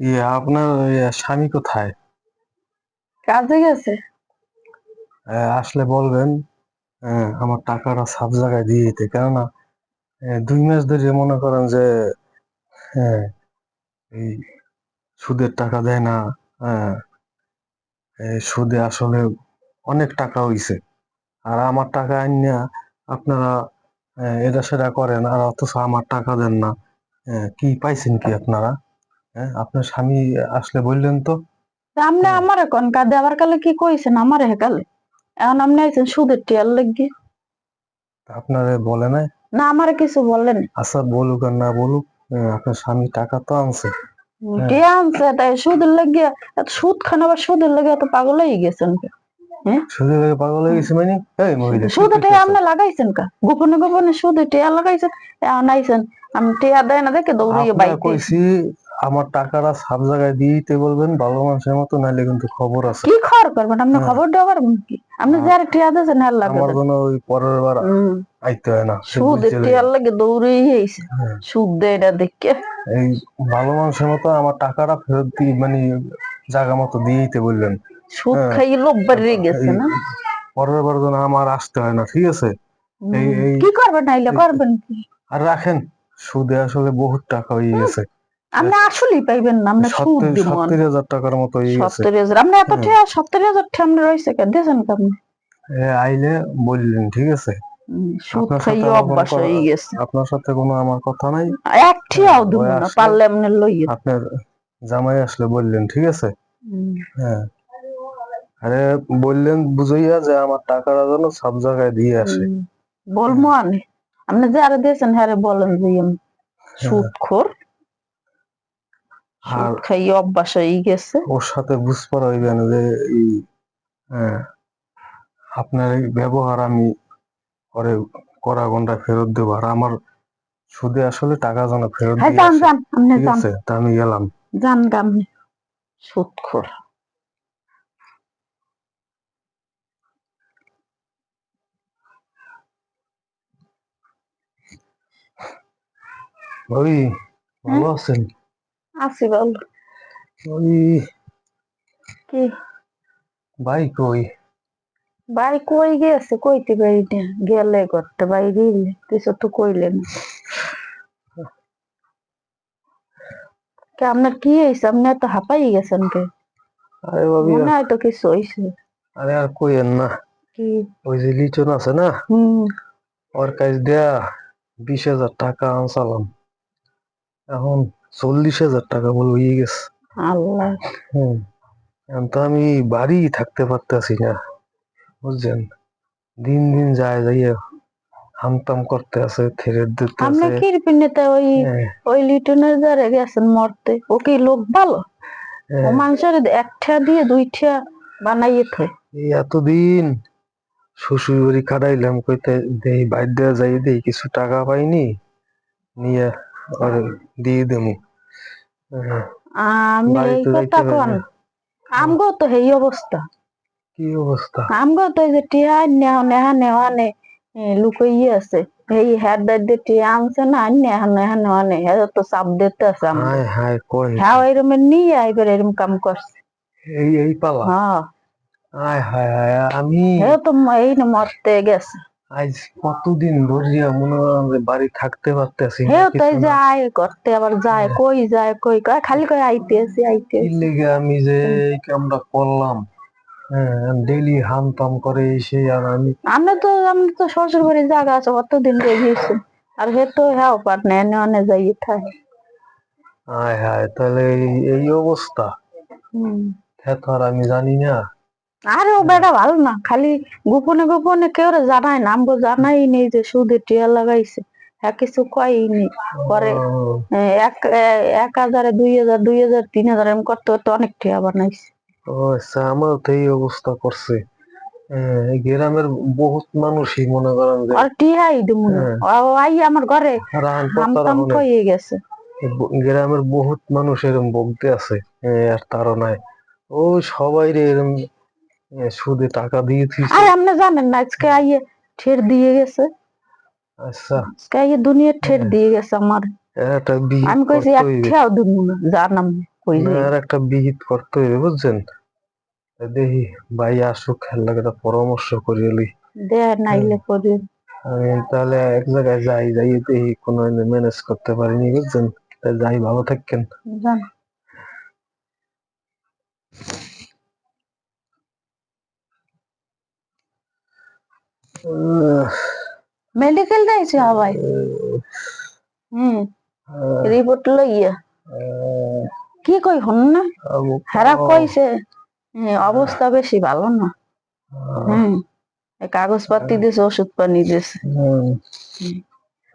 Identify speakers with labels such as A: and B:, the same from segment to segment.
A: ইয়ে আপনার স্বামী কোথায়?
B: কাজে গেছে
A: আসলে বলবেন আমার টাকাটা সব জায়গায় দিয়ে দিতে। কেননা দুই মাস ধরে মনে করেন যে হ্যাঁ এই সুদের টাকা দেয় না হ্যাঁ সুদে আসলে অনেক টাকা হইছে। আর আমার টাকা আনিয়া আপনারা এটা সেটা করেন আর অথচ আমার টাকা দেন না। কি পাইছেন কি আপনারা? হ্যাঁ আপনার স্বামী আসলে বললেন তো।
B: আপনি
A: হ্যাঁ।
B: আমার কোন কাজে আবার কালে কি কইছেন আমার হেকালে এখন আপনি আইছেন সুদের টিয়ার লাগি।
A: আপনারে বলে নাই?
B: না আমার কিছু বলেন
A: আচ্ছা বলুক আর না বলুক আপনার স্বামী টাকা তো আনছে। হ্যাঁ।
B: টিয়া আনছে? তাই সুদের লাগিয়ে এত সুদ খান আবার সুদের লাগে এত পাগল হয়ে গেছেন কে?
A: শুধু পাগল হয়ে গেছে মানে? এই মহিলা কি
B: টিয়া আপনি লাগাইছেন কা? গোপনে গোপনে সুদে টিয়া লাগাইছেন? এখন আইছেন আমি টিয়া দেয় না দেখে দৌড়িয়ে বাইতে।
A: কইছি আমার টাকাটা সব জায়গায় দিয়ে দিতে বলবেন ভালো মানুষের মতো নাইলে কিন্তু খবর আছে।
B: কি খবর করবেন? আপনি
A: হ্যাঁ।
B: খবর দেওয়া পারবেন কি? আপনি
A: হ্যাঁ।
B: যারা টিয়া দিয়েছেন হ্যাঁ
A: আমার জন্য ওই পরের বার আইতে হয় না সে
B: সুদের
A: বুঝতে
B: টিয়ার লাগে দৌড়িয়ে আইছে।
A: হ্যাঁ।
B: সুদ দেয় না দেখে।
A: এই ভালো মানুষের মতো আমার টাকাটা ফেরত দিয়ে মানে জায়গা মতো দিয়ে দিতে বললেন।
B: সুদ। খাইয়ে লোভ বেরিয়ে গেছে না?
A: পরের বার যেন আমার আসতে হয় না ঠিক আছে?
B: কি করবেন নাইলে? করবেন কি?
A: আর রাখেন সুদে আসলে বহুত টাকা হয়ে গেছে।
B: আপনি আসলেই পাইবেন না আপনি সুদ
A: সত্তর হাজার টাকার মতো হয়ে
B: সত্তর হাজার আপনি এত
A: হ্যাঁ।
B: টিয়া সত্তর হাজার টিয়া আপনি রয়েছে কে দিয়েছেন কে আপনি।
A: এ আইলে বললেন ঠিক আছে।
B: সুদ
A: আপনার সাথে
B: অভ্যাস
A: কোনো
B: হয়ে গেছে।
A: আপনার সাথে কোনো আমার কথা নাই।
B: এক টিয়াও দিব না পারলে আপনি লইয়ে
A: আপনার জামাই আসলে বললেন ঠিক আছে? হ্যাঁ। আরে বললেন বুঝাইয়া যে আমার টাকাটা যেন সব জায়গায় দিয়ে আসে।
B: বলব আমি আপনি যারা দিয়েছেন হ্যাঁ বলেন যে আমি সুদ খোর
A: আর
B: খাইয়ে অভ্যাস হয়ে গেছে।
A: ওর সাথে বুঝপার হইবেন যে এই হ্যাঁ, আপনার এই ব্যবহার আমি পরে করা ঘণ্টা ফেরত দেবো আর আমার সুদে আসলে টাকা যেন ফেরত
B: হ্যাঁ যান যান আপনি
A: ঠিক
B: যান
A: আছে তা আমি গেলাম।
B: যান গা আপনি সুদ খোর
A: ওই ভালো আছেন?
B: আসি বল।
A: ওই
B: কি?
A: ভাই কই?
B: ভাই কই গেছে? কইতে পারি না। গেলে করতে বাইরে কিছু তো কইলেন কে আপনার কি হয়েছে আপনি এত হাঁপাই গেছেন কে?
A: আরে ভাবি
B: মনে হয় তো কিছু হয়েছে
A: আরে আর কইেন না।
B: কি?
A: ওই যে লিচন আছে না?
B: হম।
A: ওর কাছ দেয়া বিশ হাজার টাকা আনসালাম এখন চল্লিশ হাজার টাকা বল হয়ে গেছে।
B: আল্লাহ।
A: হুম। তো আমি বাড়ি থাকতে পারতেছি না বুঝছেন? দিন দিন যায় যাইয়া হামতাম করতে আছে থেরেট দিতে আছে।
B: কি পিনেতে ওই
A: হ্যাঁ,
B: ওই লিটনের দ্বারা গেছেন মরতে। ও কি লোক ভালো? ও
A: হ্যাঁ,
B: মানুষের একটা দিয়ে দুইটা বানাইয়ে থয়।
A: এই এতদিন শ্বশুর বাড়ি কাটাইলাম কইতে দেই বাইর দেওয়া যাই দেই কিছু টাকা পাইনি নিয়ে আর দিয়ে হ্যাঁ,
B: আমি এই কথা কন। আমগো তো এই অবস্থা।
A: কি অবস্থা?
B: আমগো তো যে টিয়া নেহা নে লুকাইয়ে আছে। এই হ্যার দাদি টিয়া আনছে না নেহা নেহা নেওয়া নে হ্যাঁ তো দিতে আছে আমাকে
A: হায় হায় কয়
B: হ্যাঁ এরম নিয়ে আইবার এরম কাম করছে।
A: এই এই পালা?
B: হ্যাঁ।
A: হায় হায় হায় আমি
B: তো এই না মরতে গেছে।
A: আজ কতদিন ধরিয়া মনে করেন যে বাড়ি থাকতে পারতেছি
B: হ্যাঁ তো এই
A: কিছু
B: যে
A: না।
B: আয় করতে আবার যায় কই যায় কই কয় খালি কই আইতে আসি আইতে
A: লেগে আমি যে এই কামটা করলাম হ্যাঁ ডেলি হামতাম করে এসে আর আমি
B: আমরা তো আমরা তো শ্বশুর বাড়ি জায়গা আছে কতদিন রয়েছে আর হে তো হ্যাঁ না এনে অনে যাই থাকে।
A: হায় হায় তাহলে এই- অবস্থা। হ্যাঁ তো আর আমি জানি না।
B: আরে ও বেটা ভালো না খালি গোপনে গোপনে কেউ জানায় না আমগো জানাই নেই যে সুদে টিয়া লাগাইছে। হ্যাঁ কিছু কয়নি। পরে এক এক হাজারে দুই হাজার দুই হাজার তিন হাজার এরকম করতে করতে অনেক টিয়া বানাইছে।
A: ও আচ্ছা আমার তো এই অবস্থা করছে। গ্রামের বহুত মানুষই মনে করেন যে
B: আর টিয়াই দিমু না।
A: হ্যাঁ।
B: আই আমার ঘরে
A: রাহান
B: হামতাম কইয়ে গেছে।
A: গ্রামের বহুত মানুষ এরম বলতে আছে। আর তারও নাই। ও সবাই রে এরম সুদে টাকা দিয়ে থিস
B: আর আপনি জানেন না আজকে আইয়ে ঠের দিয়ে গেছে।
A: আচ্ছা।
B: আজকে আইয়ে দুনিয়া ঠের দিয়ে গেছে আমার।
A: একটা বিয়ে
B: আমি কইছি এক ঠেয়াও না জানাম কই যাই
A: আর একটা বিহিত করতে হইবে বুঝছেন? দেখি ভাই আসুক খেলার একটা পরামর্শ করি এলি।
B: দে নাইলে করে।
A: আমি তাহলে এক জায়গায় যাই যাই দেখি কোনো ম্যানেজ করতে পারিনি বুঝছেন? তাই যাই ভালো থাকেন
B: জান মেডিকেল যাইছে আবাই হুম
A: আহ,
B: রিপোর্ট
A: আহ,
B: কি কই হন না? হেরা কইছে হ্যাঁ, অবস্থা বেশি ভালো না।
A: আহ,
B: হুম এই কাগজপাতি দিয়েছে ওষুধ পানি দিয়েছে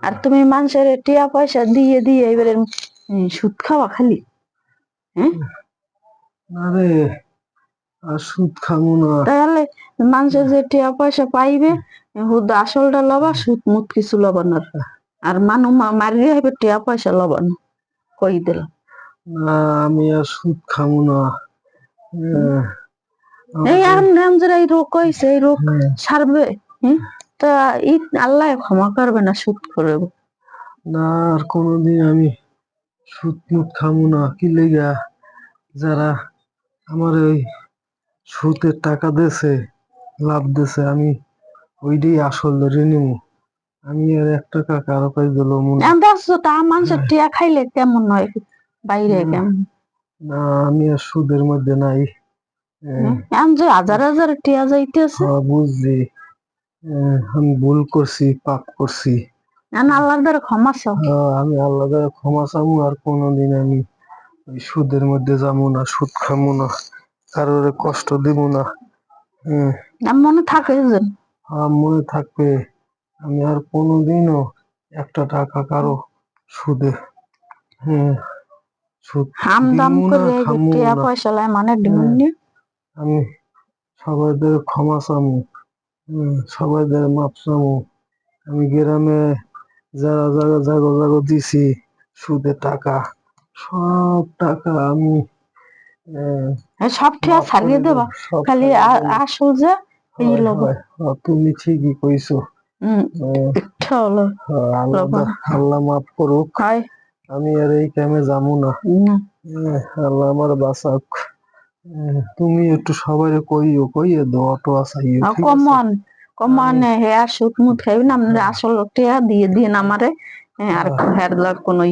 B: আর তুমি মানুষের টিয়া পয়সা দিয়ে দিয়ে এবারে সুদ খাওয়া খালি।
A: আরে আর সুদ খামু না।
B: তাহলে মানুষের যে টিয়া পয়সা পাইবে হুদ আসলটা লবা সুদ মুত কিছু লবানোর আর মানু মারিয়ে হইবে টিয়া পয়সা লবানো কই দিল।
A: না আমি আর সুদ খামু না।
B: এই আর নামজের এই রোগ কইছে এই রোগ
A: হ্যাঁ,
B: সারবে হুম তা ই আল্লাহ ক্ষমা করবে না সুদ করবে।
A: না আর কোনোদিন আমি সুদ মুদ খামু না। কি লেগা যারা আমার ওই সুদের টাকা দেছে লাভ দেছে আমি ওইটাই আসল ধরে নিমু। আমি আর এক টাকা কারও কাছে দিল
B: দেখছ তা মানুষের টিয়া খাইলে কেমন হয়? বাইরে কেমন?
A: না আমি আর সুদের মধ্যে নাই। আহ,
B: এখন যে হাজার হাজার টিয়া যাইতেছে।
A: হ্যাঁ, বুঝছি। আমি ভুল করছি পাপ করছি।
B: এখন আল্লাহর দ্বারা ক্ষমা চাও।
A: আমি আল্লাহ দ্বারা ক্ষমা চামু আর কোনোদিন আমি ওই সুদের মধ্যে যাব না সুদ খামু না। কারোর কষ্ট দিব না। হম।
B: আমার মনে থাকে যে।
A: আমার মনে থাকবে। আমি আর কোনোদিনও একটা টাকা কারও সুদে হম সুদ
B: হাম দাম করে টিয়া পয়সা লাই মানে ডিমনি
A: আমি সবাইদের ক্ষমা চামু সবাইদের মাপ চামু। আমি গ্রামে যারা যারা জাগো জাগো দিছি সুদে টাকা সব টাকা আমি
B: সব টিয়া
A: মাফ
B: ছাড়িয়ে
A: করে
B: দেবা খালি
A: ছাড়িয়ে
B: আসল যে এই
A: হয়,
B: লব
A: হয়, হয়, তুমি ঠিকই কইছো। হ্যাঁ, আল্লাহ মাফ করুক।
B: হয়।
A: আমি আর এই কামে যাব না।
B: না।
A: আল্লাহ আমার বাঁচাক। তুমি একটু সবাই কইও কইয়ে দাও অটো আসাইও আছে?
B: কমন কমন হে আর সুদ মুত খাইবে না আপনার আসল টিয়া দিয়ে দিয়ে আমারে। হ্যাঁ, আর হের লাগ কোনো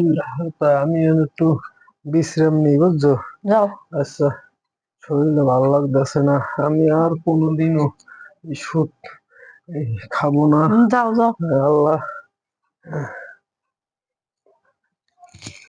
A: আমি একটু বিশ্রাম নিই বুঝছ?
B: যাও।
A: আচ্ছা শরীরটা ভালো লাগতেছে না। আমি আর কোনোদিনও এই সুদ খাব না।
B: যাও যাও।
A: আল্লাহ।